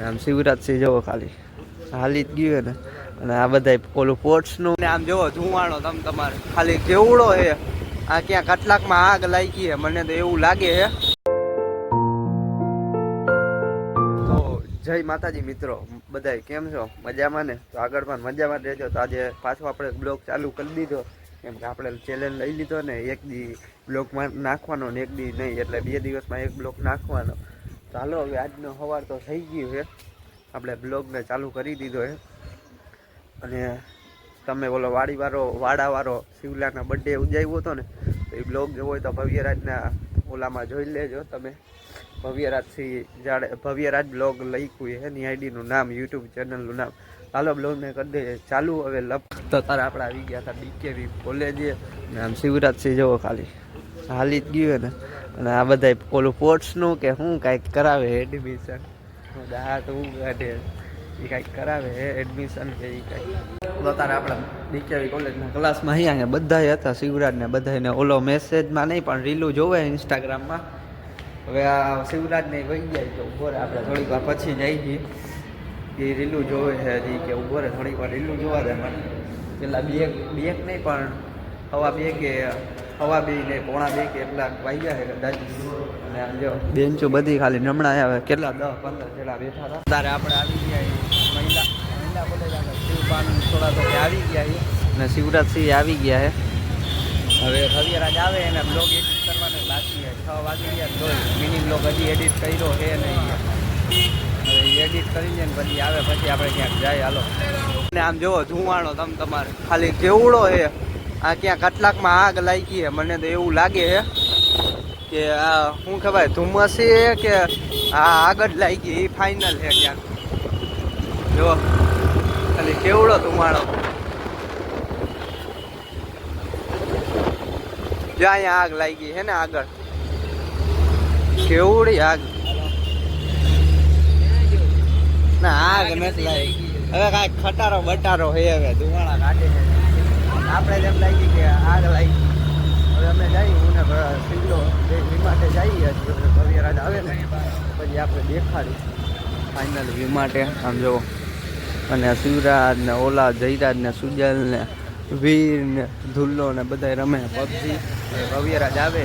ને આમ શિવરાજસિંહ જોવો ખાલી. હાલી જ ગયું ને અને આ બધા ઓલું પોટ્સનું ને આમ જોવો ધુવાણો તમે તમારે. ખાલી કેવડો હે. આ ક્યાં કેટલાકમાં આગ લાગી હે. મને તો એવું લાગે હે. તો જય માતાજી મિત્રો. બધાય કેમ છો? મજામાં ને? તો આગળ પણ મજામાં રહેજો. તો આજે પાછો આપણે બ્લોગ ચાલુ કરી દીધો. કેમ કે આપણે ચેલેન્જ લઈ લીધો ને. એક દી બ્લોગમાં નાખવાનો ને એક દી નહીં. એટલે બે દિવસમાં એક બ્લોગ નાખવાનો. ચાલો હવે આજનો સવાર તો થઈ ગયો છે. આપણે બ્લોગને ચાલુ કરી દીધો છે. અને તમે બોલો વાડીવાળો, વાડાવાળો શિવલાના બર્થડે ઉજાવ્યો હતો ને, તો એ બ્લોગ જેવો હોય તો ભવ્યરાજના ઓલામાં જોઈ લેજો તમે. ભવ્યરાજથી જાડે ભવ્યરાજ બ્લોગ લખ્યું છે. એની આઈડીનું નામ યુટ્યુબ ચેનલનું નામ. ચાલો બ્લોગને કરી દે ચાલુ હવે લપ. તો તારા આપણે આવી ગયા હતા ડીકેવી કોલેજે આમ શિવરાજસિંહ જેવો ખાલી. હાલી જ ગયું ને. અને આ બધા ઓલું પોર્ટ્સનું કે શું કાંઈક કરાવે એડમિશન દાંત હું કાઢે એ કાંઈક કરાવે એડમિશન એ કાંઈક. તો આપણા ડીકેવી કોલેજના ક્લાસમાં અહીંયા બધા હતા શિવરાજને બધાને ઓલો મેસેજમાં નહીં, પણ રીલું જોવે ઇન્સ્ટાગ્રામમાં હવે આ શિવરાજને વહી જાય તો ઊભો આપણે થોડીક વાર પછી જઈ જઈએ. એ રીલું જોવે છે હજી કે ઊભો થોડીક વાર રીલું જોવા દે મને. પેલા બે બે નહીં, પણ હવા બે કે હવા બે ને પોણા બે કે એટલા વાગ્યા છે કદાચ. અને આમ જો બેન્ચો બધી ખાલી નમણા આવે કેટલા દસ પંદર જેટલા બેઠા હતા. ત્યારે આપણે આવી ગયા એ મહિલા મહિલા કોલેજ આગળ. શિવપાન થોડા તો આવી ગયા છે. અને શિવરાજસિંહ આવી ગયા છે. હવે રવિરાજ આવે એને બ્લોગ એડિટ કરવાનો બાકી છે. છ વાગી ગયા તો મિની બ્લોગ હજી એડિટ કર્યો છે નહીં. હવે એડિટ કરી લે ને પછી આવે પછી આપણે ક્યાંક જાય. હાલો. ને આમ જુઓ ધુવાણો તમ તમારે. ખાલી કેવડો છે. આ ક્યાં કેટલાકમાં આગ લાગી છે. મને તો એવું લાગે છે કે આ, શું ખબર ધુમ્મસ છે કે આ આગળ લાગી એ ફાઇનલ છે ક્યાંક જો, ખાલી કેવડો ધુમાડો. જ્યાં અહીંયા આગ લાગી છે ને આગળ. કેવડી આગ. ના, આગ નથી લાગી. હવે કાંઈ ખટારો બટારો છે હવે, ધુમાડા કાઢે છે. આપણે જેમ લાગી કે આગ લાગી. હવે અમે જઈએ હું ને સિલ્લો વિમાટે જઈએ ભવ્યરાજ આવે ને. પછી આપણે દેખાડી ફાઇનલ વિમાટે, આમ જુઓ અને શિવરાજ ને ઓલા, જયરાજ ને સુજલ ને વીર ને ધુલ્લો ને બધા રમે. પબજી. ભવ્યરાજ આવે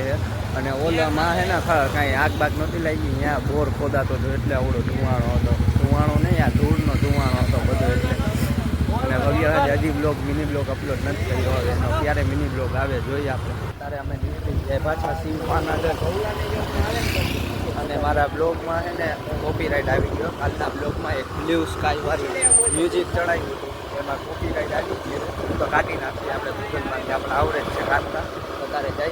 અને ઓલામાં હે ને કાંઈ આગ બાગ નહોતી લાગી. ત્યાં બોર ખોદાતો હતો, એટલે આવડો ધુવાણો હતો. ધુવાણો નહીં, આ ધૂળનો ધુવાણો અને ભવ્યરાજ હજી બ્લોગ મિની બ્લોગ અપલોડ નથી કર્યો. હવે એનો ક્યારે મિની બ્લોગ આવે જોઈએ આપણે. ત્યારે અમે નીકળી જાય પાછા શિવ અને મારા બ્લોગમાં છે ને કોપીરાઇટ આવી ગયો. કાલના બ્લોગમાં એક બ્લુ સ્કાય વાળી મ્યુઝિક ચડાવ્યું એમાં કોપીરાઇટ આવી ગયો. તો કાઢી નાખીએ આપણે ગૂગલમાંથી આપણે આવડે જ છે કાઢતા. તો તારે જઈએ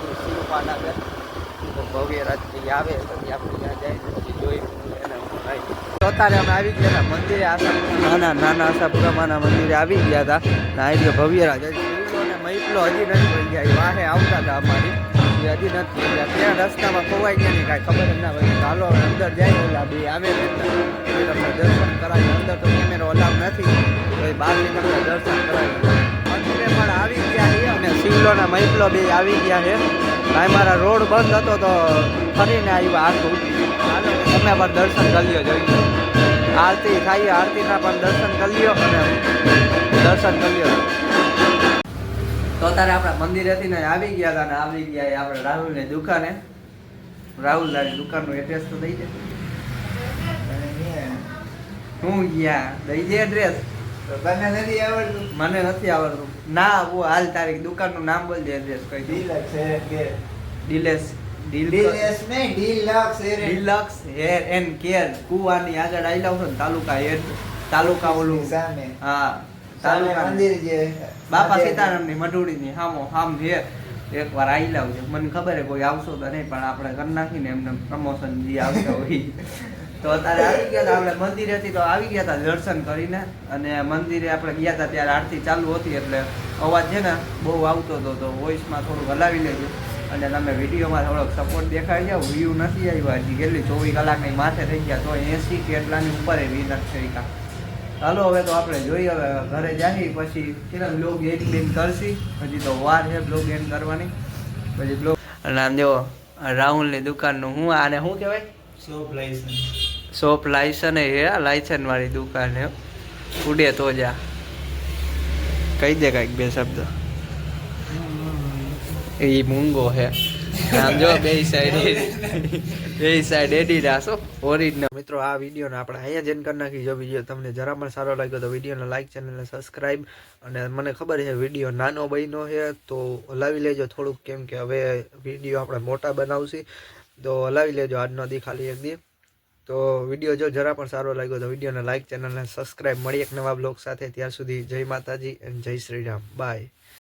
તો ભવ્ય રાત્રિ આવે પછી આપણે ત્યાં જઈએ પછી જોઈ એને હું તો તારે અમે આવી ગયા હતા મંદિરે નાના નાના આશાપુરામાના મંદિરે આવી ગયા હતા. ને આવી ગયો ભવ્ય રાજ શિવલો ને હજી નથી પડી ગયા. વાહે આવતા હતા અમારી. હજી નથી પડી ગયા. ત્યાં રસ્તામાં ખોવાઈ ગયા નહીં કાંઈ ખબર ના પડી. ચાલો અંદર જાય ઓલા બે આવે ને દર્શન કરાવી અંદર તો કેમેરો અલાવ નથી. તો એ બહારથી દર્શન ને મહિપલો બે આવી ગયા છે. ભાઈ, મારા રોડ બંધ હતો તો ફરીને આવ્યા આખું ચાલો, તમે પણ દર્શન કરી લ્યો, જોઈ આરતી થાય, આરતીના પણ દર્શન કરી લ્યો અને દર્શન કરી લ્યો. તો તારે આપણા મંદિર હતી ને, આવી ગયા હતા ને, આવી ગયા આપણે રાહુલની દુકાને. રાહુલ તારી દુકાનનું એડ્રેસ તો દઈ દે. હું ગયા, દઈ દે એડ્રેસ તને નથી આવડતું? મને નથી આવડતું. ના હું હાલ તારી દુકાનનું નામ બોલ દે એડ્રેસ કઈ દે હેર કેર ડિલેસ ડીલક્સ નહીં deluxe hair deluxe hair and care કુવાની આગળ લાવ ને તાલુકા હેર તાલુકા ઓલું. સામે. હા તાલુકા મંદિર જે બાપા સીતારામની મઢુડીની હામો હામ છે એકવાર આવી લાવજો મને ખબર હે કોઈ આવશો તો નહીં પણ આપણે કરી નાખીને એમને પ્રમોશન જે આવતા હોય. તો અત્યારે આવી ગયા હતા આપણે મંદિરે હતી તો આવી ગયા હતા દર્શન કરીને. અને મંદિરે આપણે ગયા હતા ત્યારે આરતી ચાલુ હતી, એટલે અવાજ છે ને બહુ આવતો હતો, તો વોઇસમાં થોડુંક હલાવી લેજો. અને તમે વિડીયોમાં થોડોક સપોર્ટ દેખાડી જાઓ. વ્યૂ નથી આવ્યો હજી, કેટલી? ચોવીસ કલાકની માથે થઈ ગયા, તો એસી કે એટલાની ઉપર એ વી થઈ ચાલો, હવે તો આપણે જોઈએ, હવે ઘરે જઈએ પછી કેટલા બ્લોગ એક બેન કરશી. હજી તો વાર છે બ્લોગ એન્ડ કરવાની. પછી બ્લોગ નામ આમ રાહુલની દુકાનનું હું, આને શું કહેવાય? શોપ લાઇસન્સ શોપ લાયસન હે લાયસન વાળી દુકાન હે. ઉડે તો જા. કહી દે કાંઈક બે શબ્દ. એ મૂંગો હે. આમ જો, બે સાઈડ બે સાઈડ એડી રાસો ઓરિજિનલ મિત્રો, આ વિડીયોને આપણે અહીંયા જેન કરી નાખી. જો વીડિયો તમને જરા પણ સારો લાગ્યો તો વિડીયોને લાઈક ચેનલને સબસ્ક્રાઈબ અને મને ખબર છે, વીડિયો નાનો બન્યો છે, તો હલાવી લેજો થોડુંક. કેમ કે હવે વીડિયો આપણે મોટા બનાવશી. તો હલાવી લેજો આજનો દી ખાલી એક દી. તો વીડિયો જો જરા પણ સારો લાગ્યો તો વિડીયોને લાઇક ચેનલને સબસ્ક્રાઈબ મળી એક નવા બ્લોગ સાથે. ત્યાર સુધી જય માતાજી એન્ડ જય શ્રી રામ. બાય